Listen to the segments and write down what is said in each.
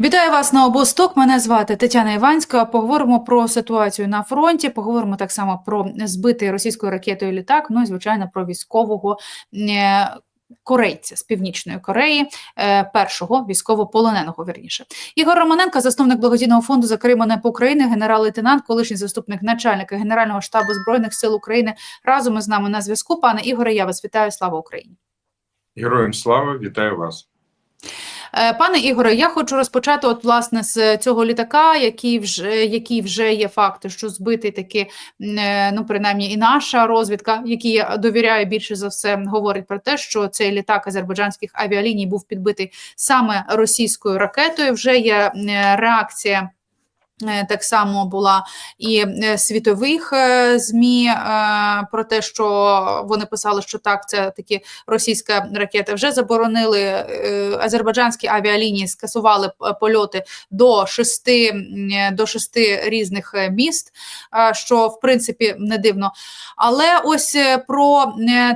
Вітаю вас на обосток. Мене звати Тетяна Іванська. Поговоримо про ситуацію на фронті. Поговоримо так само про збитий російською ракетою літак. Ну і звичайно про військового е, корейця з північної Кореї, е, першого військовополоненого. Вірніше Ігор Романенко, засновник благодійного фонду за Крим НЕП України, генерал-лейтенант, колишній заступник начальника Генерального штабу збройних сил України. Разом із нами на зв'язку. Пане Ігоре, я вас вітаю. Слава Україні. Героям слава, вітаю вас. Е, Пане Ігоре, я хочу розпочати от власне з цього літака, який вже який вже є факти, що збитий таки, е, ну принаймні, і наша розвідка, якій я довіряю більше за все, говорить про те, що цей літак азербайджанських авіаліній був підбитий саме російською ракетою. Вже є е, реакція. Е, Так само була і е, світових е, змі про те, що вони писали, що так, це такі російська ракета. Вже заборонили азербайджанські авіалінії, скасували польоти до шести до шести різних міст, що в принципі не дивно. Але ось про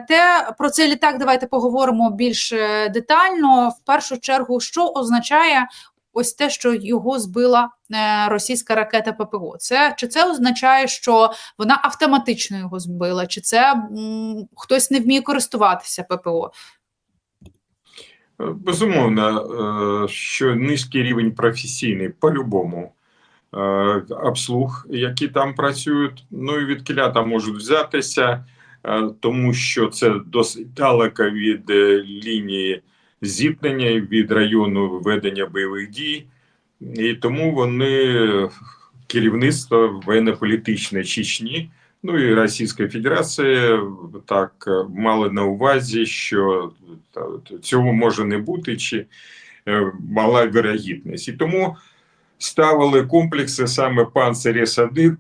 те про цей літак давайте поговоримо більш детально. В першу чергу, що означає ось те, що його збила е, російська ракета ППО. Це чи це означає, що вона автоматично його збила, чи це м, хтось не вміє користуватися ППО? Е, Безумовно, е, що низький рівень професійний по-любому обслуг, які там працюють. Ну і від кіля там можуть взятися, тому що це досить далеко від лінії зіткнення, від району ведення бойових дій, і тому вони керівництво воєнно-політичне Чечні. Ну і Російська Федерація так мали на увазі, що цього може не бути, чи е, мала вірогідність. І тому ставили комплекси саме панцирі сади.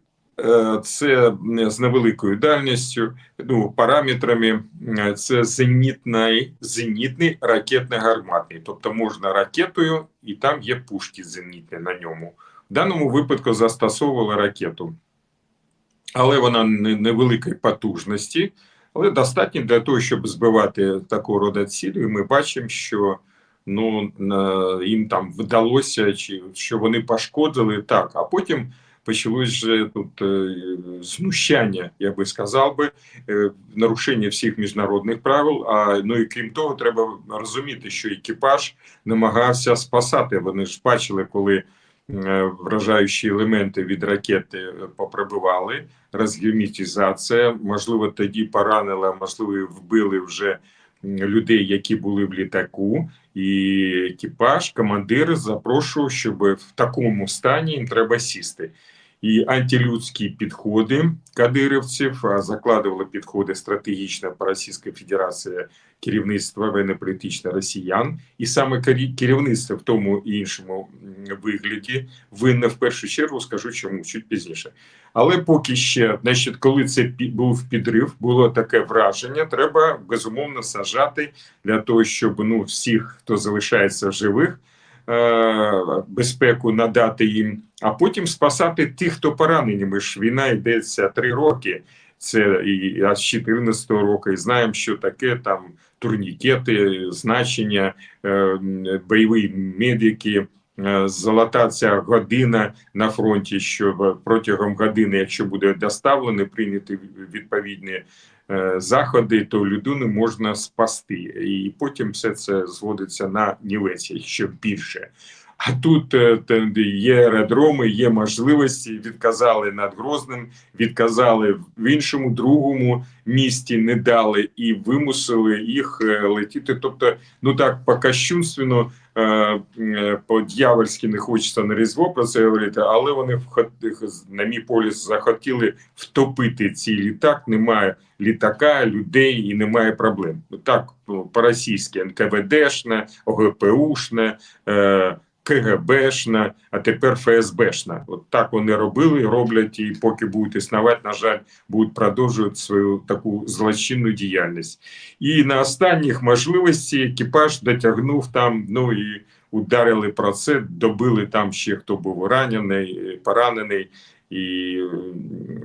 Це е, з невеликою дальністю, ну, параметрами. Це зенітний, зенітний ракетний гарматний. Тобто можна ракетою, і там є пушки зенітні на ньому. В даному випадку застосовували ракету але вона не- невеликої потужності, але достатньо для того, щоб збивати такого роду цілі. І ми бачимо, що ну, їм там вдалося, чи що вони пошкодили так, а потім. Почалось же тут е, знущання, я би сказав би, е, нарушення всіх міжнародних правил. А ну і крім того, треба розуміти, що екіпаж намагався спасати. Вони ж бачили, коли е, вражаючі елементи від ракети поприбивали, розгерметизація, можливо, тоді поранили, можливо, вбили вже людей, які були в літаку, і екіпаж, командир запрошував, щоб в такому стані їм треба сісти. І антилюдські підходи кадирівців закладували підходи стратегічно по Російській Федерації керівництва воєнно-політичне росіян, і саме керівництво в тому і іншому вигляді винне в першу чергу, скажу чому чуть пізніше. Але поки ще, значить, коли це був підрив, було таке враження. Треба безумовно сажати для того, щоб ну всіх, хто залишається живих, безпеку надати їм, а потім спасати тих, хто поранені. Ми ж війна йдеться три роки. Це і а з 14 року, і знаємо, що таке там турнікети, значення, е, бойові медики. Е, Золота ця година на фронті, що протягом години, якщо буде доставлено, прийняти відповідні е, заходи, то людину можна спасти, і потім все це зводиться на нівець ще більше. А тут е, є аеродроми, є можливості. Відказали над Грозним, відказали в іншому другому місті, не дали і вимусили їх летіти. Тобто, ну так покощунственно, по-дьявольськи не хочеться на різдво про це говорити, але вони на мій поліс захотіли втопити цей літак. Немає літака, людей і немає проблем. Ну, Так ну, по-російськи НКВДшне, ОГПУшне. Е, КГБшна, а тепер ФСБшна. От так вони робили, роблять і поки будуть існувати, на жаль, будуть продовжувати свою таку злочинну діяльність. І на останніх можливості екіпаж дотягнув там, ну і ударили про це, добили там ще хто був ранений, поранений, і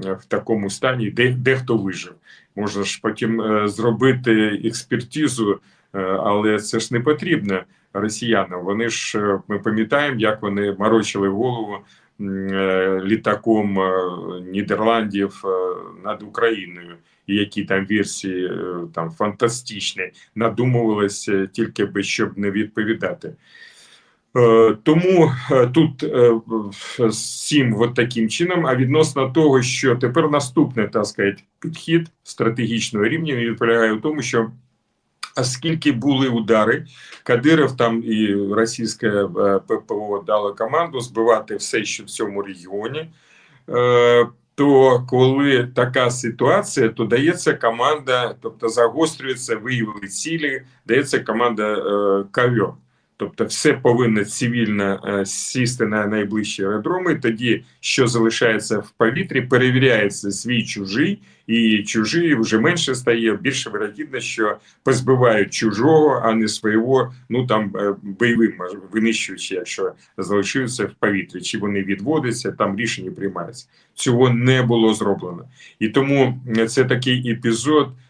е, в такому стані де, дехто вижив. Можна ж потім е, зробити експертизу, е, але це ж не потрібно. Росіянам. Вони ж е, ми пам'ятаємо, як вони морочили голову е, літаком е, Нідерландів над Україною, і які там версії там фантастичні надумувалися тільки би щоб не відповідати. Тому тут е, в- сім от таким чином. А відносно того, що тепер наступний так сказати, підхід стратегічного рівня він полягає в тому, що оскільки були удари, Кадиров там і російське е, ППО дало команду збивати все, що в цьому регіоні. Е, То коли така ситуація, то дається команда, тобто загострюється, виявили цілі, дається команда е, ковьор. Тобто, все повинно цивільно е, сісти на найближчі аеродроми. Тоді, що залишається в повітрі, перевіряється свій чужий, і чужий вже менше стає. Більше вирогідно, що позбивають чужого, а не свого, ну там е, бойовим винищуючи, якщо залишилися в повітрі, чи вони відводяться, там рішення приймаються. Цього не було зроблено, і тому е, це такий епізод, е,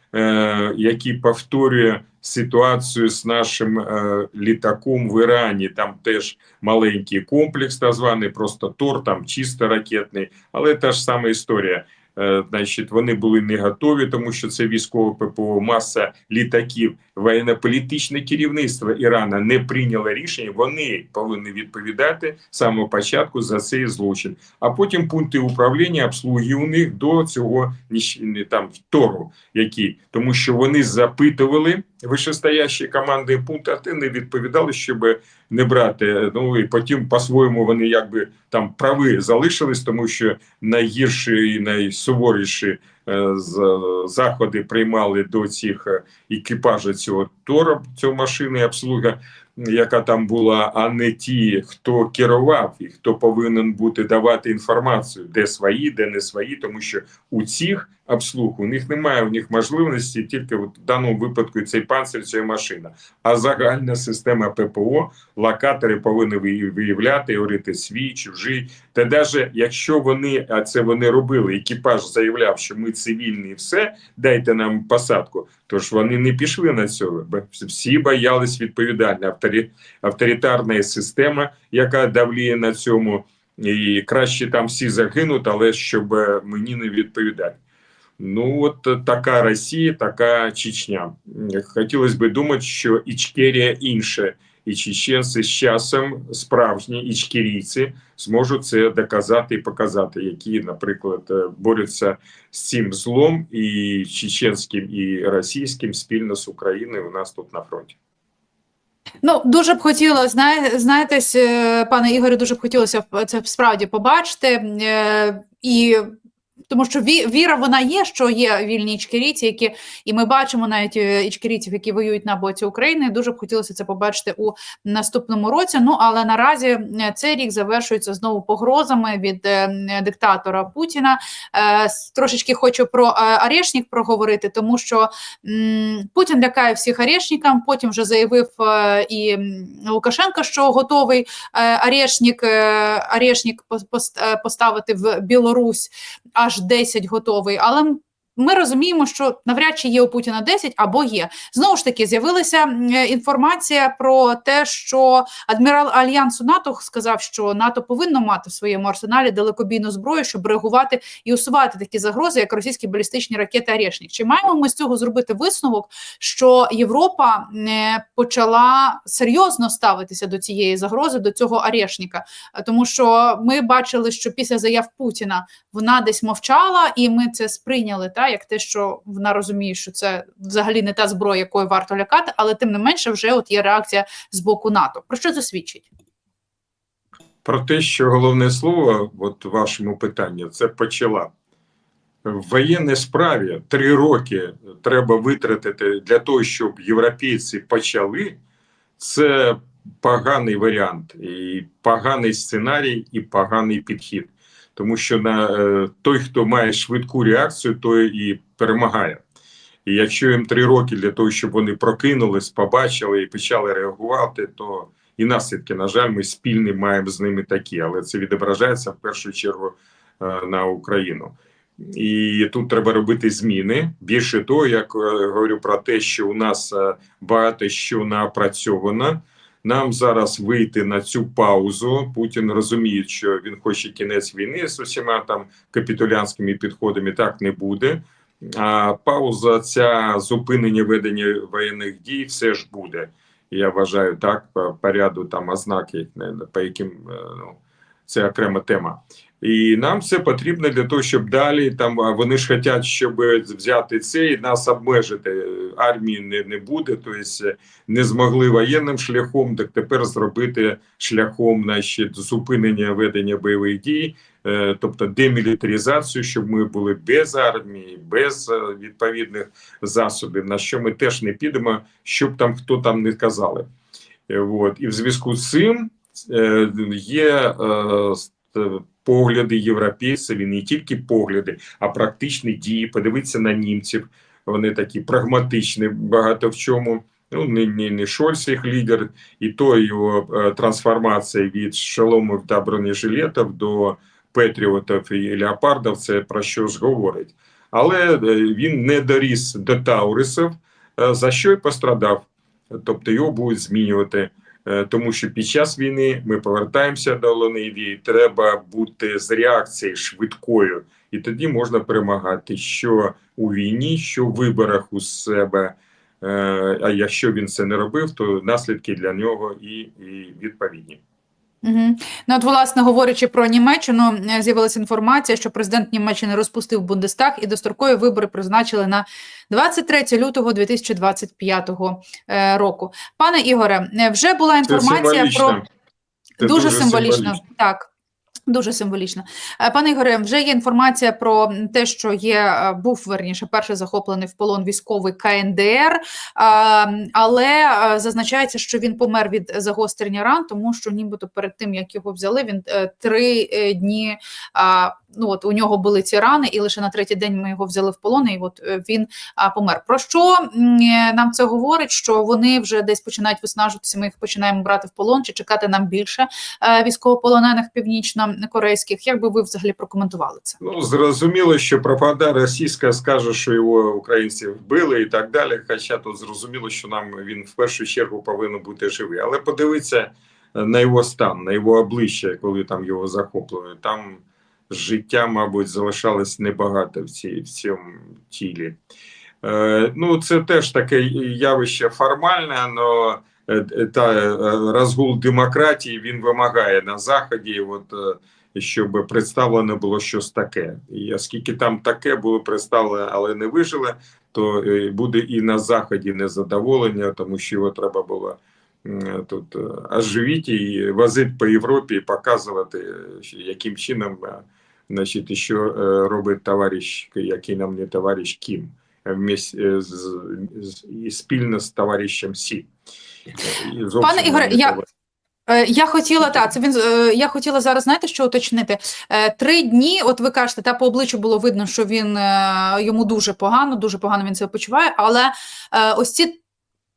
який повторює ситуацію з нашим е, літаком в Ірані. Там теж маленький комплекс, так званий, просто тор, там чисто ракетний, але та ж сама історія. Е, Значить, вони були не готові, тому що це військове ППО, маса літаків. Воєнно-політичне керівництво Ірана не прийняло рішення. Вони повинні відповідати з самого початку за цей злочин. А потім пункти управління обслуги у них до цього там втору, які тому, що вони запитували вищестоящі команди пункти, а не відповідали, щоб не брати. Ну і потім по-своєму вони якби там прави залишились, тому що найгірші і найсуворіші е, заходи приймали до цих е, екіпажів цього тора, цього машини обслуга, яка там була, а не ті, хто керував і хто повинен бути давати інформацію, де свої, де не свої, тому що у цих обслуг у них немає у них можливості тільки в даному випадку цей панцир, ця машина. А загальна система ППО локатори повинні виявляти, говорити свій, чужий. Та навіть якщо вони, а це вони робили, екіпаж заявляв, що ми цивільні, і все, дайте нам посадку. Тож вони не пішли на цього, бо всі боялись відповідальна авторі, авторитарна система, яка давліє на цьому, і краще там всі загинуть, але щоб е, мені не відповідати. Ну, от е, така Росія, така Чечня. Хотілося б думати, що Ічкерія інше, і чеченці з часом справжні ічкерійці зможуть це доказати і показати, які, наприклад, борються з цим злом і чеченським, і російським спільно з Україною у нас тут на фронті. Ну, дуже б хотілося, знає, знаєте, е, пане Ігорю, дуже б хотілося це справді побачити. Е, і тому що ві- віра вона є, що є вільні ічкерійці, які і ми бачимо навіть е, ічкерійців, які воюють на боці України. Дуже б хотілося це побачити у наступному році. Ну але наразі е, цей рік завершується знову погрозами від е, диктатора Путіна. Трошечки хочу про Арешнік проговорити, тому що Путін лякає всіх Арешникам. Потім вже заявив і Лукашенко, що готовий Арешнік, Арешнік пос- пос- поставити в Білорусь аж 10 готовий. Але ми розуміємо, що навряд чи є у Путіна 10 або є. Знову ж таки, з'явилася е, інформація про те, що адмірал Альянсу НАТО сказав, що НАТО повинно мати в своєму арсеналі далекобійну зброю, щоб реагувати і усувати такі загрози, як російські балістичні ракети Арешник. Чи маємо ми з цього зробити висновок, що Європа е, почала серйозно ставитися до цієї загрози, до цього Арешника? Е, Тому що ми бачили, що після заяв Путіна вона десь мовчала, і ми це сприйняли та як те, що вона розуміє, що це взагалі не та зброя, якою варто лякати, але тим не менше, вже от є реакція з боку НАТО. Про що це свідчить? Про те, що головне слово, от вашому питанні, це почала. В воєнній справі три роки треба витратити для того, щоб європейці почали. Це поганий варіант, і поганий сценарій, і поганий підхід. Тому що на е, той, хто має швидку реакцію, той і перемагає. І якщо їм три роки для того, щоб вони прокинулись, побачили і почали реагувати, то і наслідки, на жаль, ми спільні маємо з ними такі, але це відображається в першу чергу е, на Україну. І тут треба робити зміни. Більше того, е, говорю про те, що у нас е, багато що напрацьовано. Нам зараз вийти на цю паузу. Путін розуміє, що він хоче кінець війни з усіма там капітулянськими підходами. Так не буде. А пауза, ця зупинення ведення воєнних дій, все ж буде. Я вважаю так по, по ряду там ознаки, по яким е, ну, це окрема тема. І нам це потрібно для того, щоб далі там вони ж хочуть, щоб взяти це і нас обмежити. Армії не, не буде, тобто не змогли воєнним шляхом, так тепер зробити шляхом значить, зупинення ведення бойових дій, е, тобто демілітаризацію, щоб ми були без армії, без е, відповідних засобів, на що ми теж не підемо, щоб там хто там не казали. От. І в зв'язку з цим є погляди європейців, і не тільки погляди, а практичні дії. Подивитися на німців. Вони такі прагматичні багато в чому. Ну, не, не, не Шольц їх лідер, і то його е, трансформація від шоломів та бронежилетів до петріотів і леопардів, це про що ж говорить. Але е, він не доріс до Таурисів, е, за що й пострадав. Тобто його будуть змінювати, тому що під час війни ми повертаємося до Лонивії, треба бути з реакцією швидкою, і тоді можна перемагати що у війні, що в виборах у себе. Е, А якщо він це не робив, то наслідки для нього і, і відповідні. Угу. Ну, от, власне, говорячи про Німеччину, е, з'явилася інформація, що президент Німеччини розпустив Бундестаг і дострокові вибори призначили на 23 лютого 2025 е, року. Пане Ігоре, е, вже була інформація про символічно. Це дуже, символічно. Так. Дуже символічно. Е, Пане Ігоре, вже є інформація про те, що є е, був верніше перший захоплений в полон військовий КНДР, але е, зазначається, що він помер від загострення ран, тому що нібито перед тим як його взяли, він три дні. Ну от у нього були ці рани, і лише на третій день ми його взяли в полон, і от він помер. Про що нам це говорить? Що вони вже десь починають виснажуватися. Ми їх починаємо брати в полон, чи чекати нам більше військовополонених північно-корейських. Як би ви взагалі прокоментували це? Ну, зрозуміло, що пропаганда російська скаже, що його українці вбили і так далі. Хоча тут зрозуміло, що нам він в першу чергу повинен бути живий. Але подивіться на його стан, на його обличчя, коли там його захоплювали. Там життя, мабуть, залишалось небагато в, цій, в цьому тілі. Е, ну, це теж таке явище формальне, але та е, розгул демократії він вимагає на заході. От е, щоб представлено було щось таке. І оскільки там таке було представлено, але не вижило, то е, буде і на заході незадоволення, тому що його треба було тут е, оживити і возити по Європі і показувати, е, яким чином е, значить, що е, робить товариш, який нам не товариш Кім, е, е, спільно з товаришем Сі. І Пане Ігоре, я- Е, Я хотіла так, це він е, я хотіла зараз, знаєте, що уточнити. Е, Три дні, от ви кажете, та по обличчю було видно, що він йому дуже погано, дуже погано він себе почуває. Але ось ці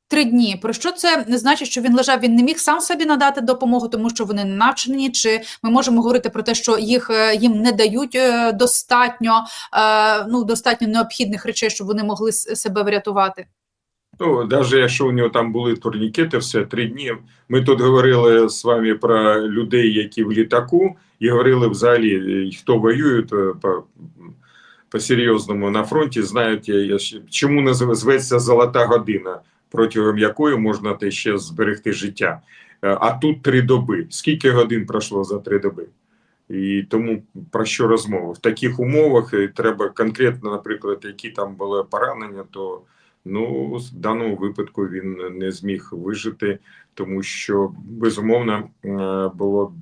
три дні, про що це не значить, що він лежав? Він не міг сам собі надати допомогу, тому що вони не навчені. Чи ми можемо говорити про те, що їх їм не дають достатньо, ну достатньо необхідних речей, щоб вони могли себе врятувати? Ну, навіть якщо у нього там були турнікети, все три дні. Ми тут говорили з вами про людей, які в літаку, і говорили взагалі, хто воює по, серйозному на фронті, знають, чому назив- зветься золота година, протягом якої можна те ще зберегти життя. Е, А тут три доби. Скільки годин пройшло за три доби? І тому про що розмова? В таких умовах е, треба конкретно, наприклад, які там були поранення, то Ну, в даному випадку він не зміг вижити, тому що безумовно було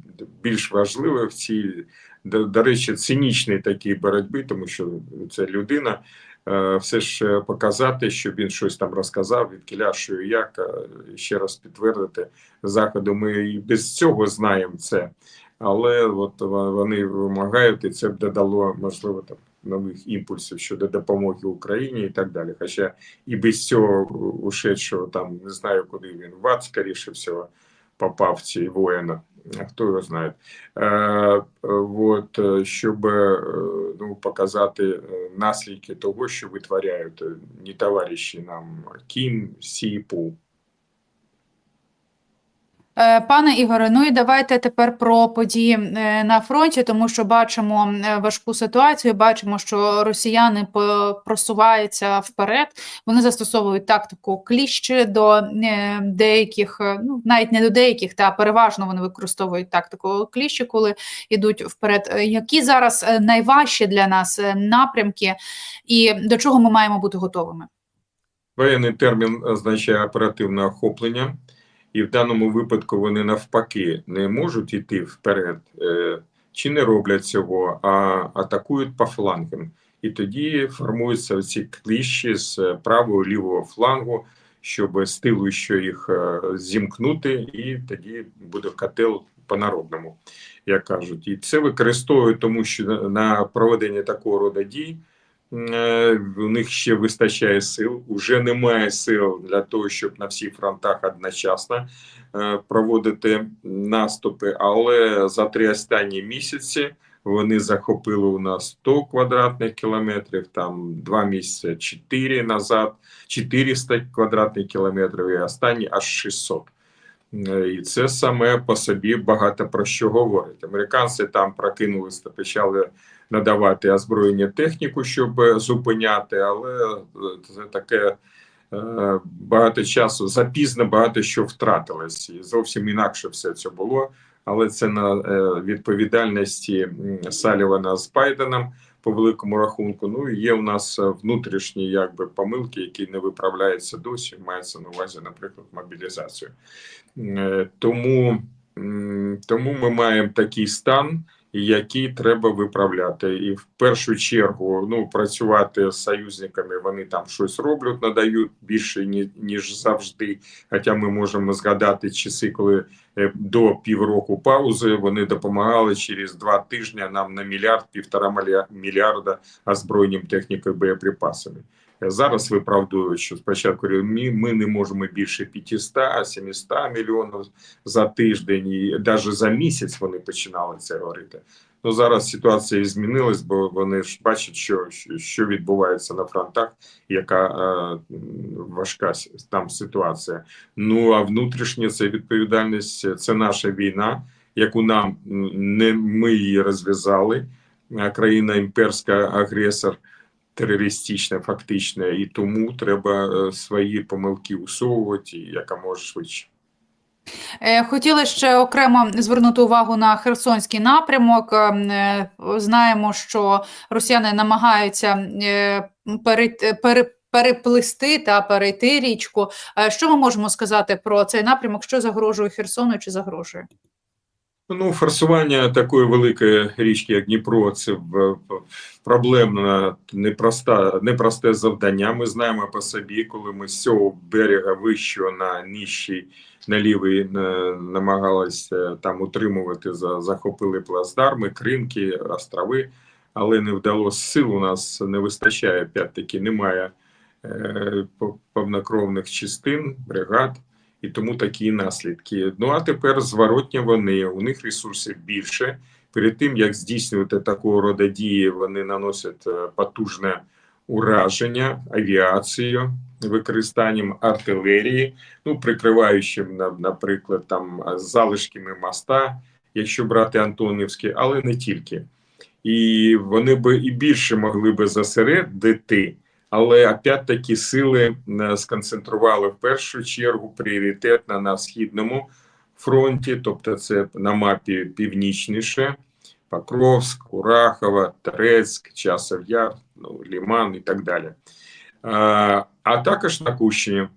більш важливо в цій, до, речі, цинічній такій боротьбі, тому що це людина. е, Все ж е, показати, щоб він щось там розказав, від що і як е, ще раз підтвердити заходу. Ми і без цього знаємо це, але от вони вимагають, і це б додало можливо там нових імпульсів щодо допомоги Україні і так далі. Хоча і без цього ушедшого там не знаю, куди він в ад, скоріше всього, попав ці воїна. Хто його знає, е, от, е, щоб е, ну, показати наслідки того, що витворяють не товариші нам Кім Сі Пу. Е, Пане Ігоре, ну і давайте тепер про події е, на фронті, тому що бачимо е, важку ситуацію. Бачимо, що росіяни просуваються вперед. Вони застосовують тактику кліщі до е, деяких, е, ну навіть не до деяких, та переважно вони використовують тактику кліщі, коли йдуть вперед. Е, Які зараз е, найважчі для нас е, напрямки, і до чого ми маємо бути готовими? Воєнний термін означає оперативне охоплення, і в даному випадку вони навпаки не можуть йти вперед, е, чи не роблять цього, а атакують по флангам. І тоді формуються ці кліщі з правого лівого флангу, щоб з тилу що їх е, зімкнути, і тоді буде котел по-народному, як кажуть. І це використовують, тому що на проведення такого роду дій Е, у них ще вистачає сил. Уже немає сил для того, щоб на всіх фронтах одночасно е, проводити наступи. Але за три останні місяці вони захопили у нас 100 квадратних кілометрів, там два місяці 4 назад, 400 квадратних кілометрів, і останні аж 600. Е, І це саме по собі багато про що говорить. Американці там прокинулися почали надавати озброєння техніку, щоб е, зупиняти, але е, це таке е, багато часу запізно багато що втратилось, і зовсім інакше все це було. Але це на відповідальності Салівана з Байденом по великому рахунку. Ну є у нас внутрішні якби помилки, які не виправляються досі. Мається на увазі, наприклад, мобілізацію. Тому, тому ми маємо такий стан, який треба виправляти. І в першу чергу ну, працювати з союзниками, вони там щось роблять, надають більше, ні- ніж завжди. Хоча ми можемо згадати часи, коли е, до півроку паузи вони допомагали через два тижні нам на мільярд, півтора мільярда озброєнням технікою боєприпасами. Е, Зараз виправдовують, що спочатку ми, не можемо більше 500, 700 мільйонів за тиждень, і навіть за місяць вони починали це говорити. Ну зараз ситуація змінилась, бо вони ж бачать, що, що, відбувається на фронтах, яка е, важка там ситуація. Ну а внутрішня це відповідальність, це наша війна, яку нам не ми її розв'язали. Країна імперська агресор терористична, фактично, і тому треба е, свої помилки усовувати яка може швидше. Е, Хотіли ще окремо звернути увагу на Херсонський напрямок. Е, Знаємо, що росіяни намагаються пере- переплисти та перейти річку. Що ми можемо сказати про цей напрямок? Що загрожує Херсону чи загрожує? Ну, форсування такої великої річки, як Дніпро, це проблемне, непроста, непросте завдання. Ми знаємо по собі, коли ми з цього берега вищого на нижчий, на лівий е, намагалися там утримувати, захопили плацдарми, Кримки, острови, але не вдалося сил. У нас не вистачає, опять-таки, немає е, повнокровних частин, бригад і тому такі наслідки. Ну а тепер зворотня вони у них ресурсів більше. Перед тим як здійснювати такого роду дії, вони наносять е, потужне ураження авіацією, використанням артилерії, ну прикриваючим на- наприклад, там залишками моста, якщо брати Антонівський, але не тільки. І вони би і більше могли би зосередити але опять-таки сили е, сконцентрували в першу чергу пріоритетно на східному фронті, тобто це на мапі північніше, Покровськ, Курахова, Терецьк, Часов Яр, ну, Ліман і так далі. А, а також на Кущині.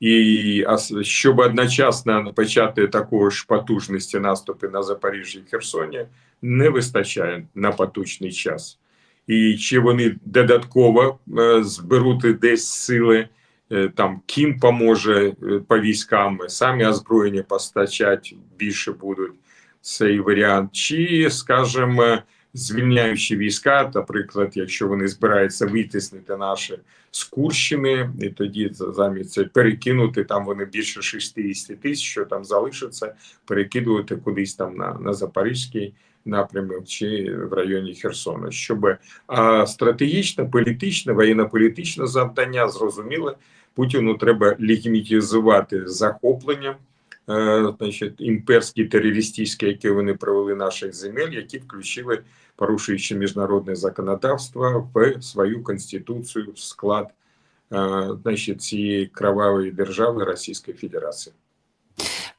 І щоб одночасно почати такої ж потужності наступи на Запоріжжі і Херсоні, не вистачає на поточний час і чи вони додатково е, зберуть десь сили, е, там Кім поможе е, по військам, самі озброєння постачати більше будуть цей варіант, чи, скажімо, звільняючи війська, наприклад, якщо вони збираються витіснити наші з Курщини, і тоді замість це перекинути там вони більше 60 тисяч, що там залишиться, перекидувати кудись там на, на Запорізький напрямок чи в районі Херсона, щоб а стратегічне, політичне, воєнно-політичне завдання зрозуміле. Путіну треба легітимізувати захоплення е, значить, імперські терористичні, які вони провели наших земель, які включили, порушуючи міжнародне законодавство, в свою конституцію, в склад е, значить, цієї кровавої держави Російської Федерації.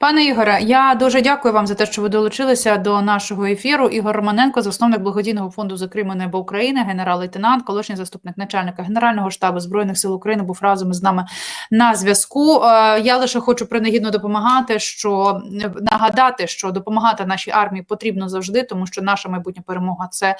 Пане Ігоре, я дуже дякую вам за те, що ви долучилися до нашого ефіру. Ігор Романенко, засновник благодійного фонду за Крим небо України, генерал-лейтенант, колишній заступник начальника Генерального штабу збройних сил України, був разом із нами на зв'язку. Е, Я лише хочу принагідно допомагати, що нагадати, що допомагати нашій армії потрібно завжди, тому що наша майбутня перемога це.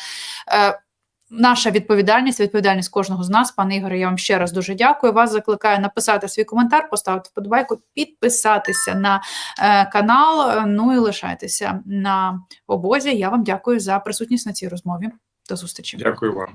Наша відповідальність, відповідальність кожного з нас, пане Ігоре, я вам ще раз дуже дякую. Вас закликаю написати свій коментар, поставити вподобайку, підписатися на е, канал. е, Ну і лишайтеся на обозі. Я вам дякую за присутність на цій розмові. До зустрічі. Дякую вам.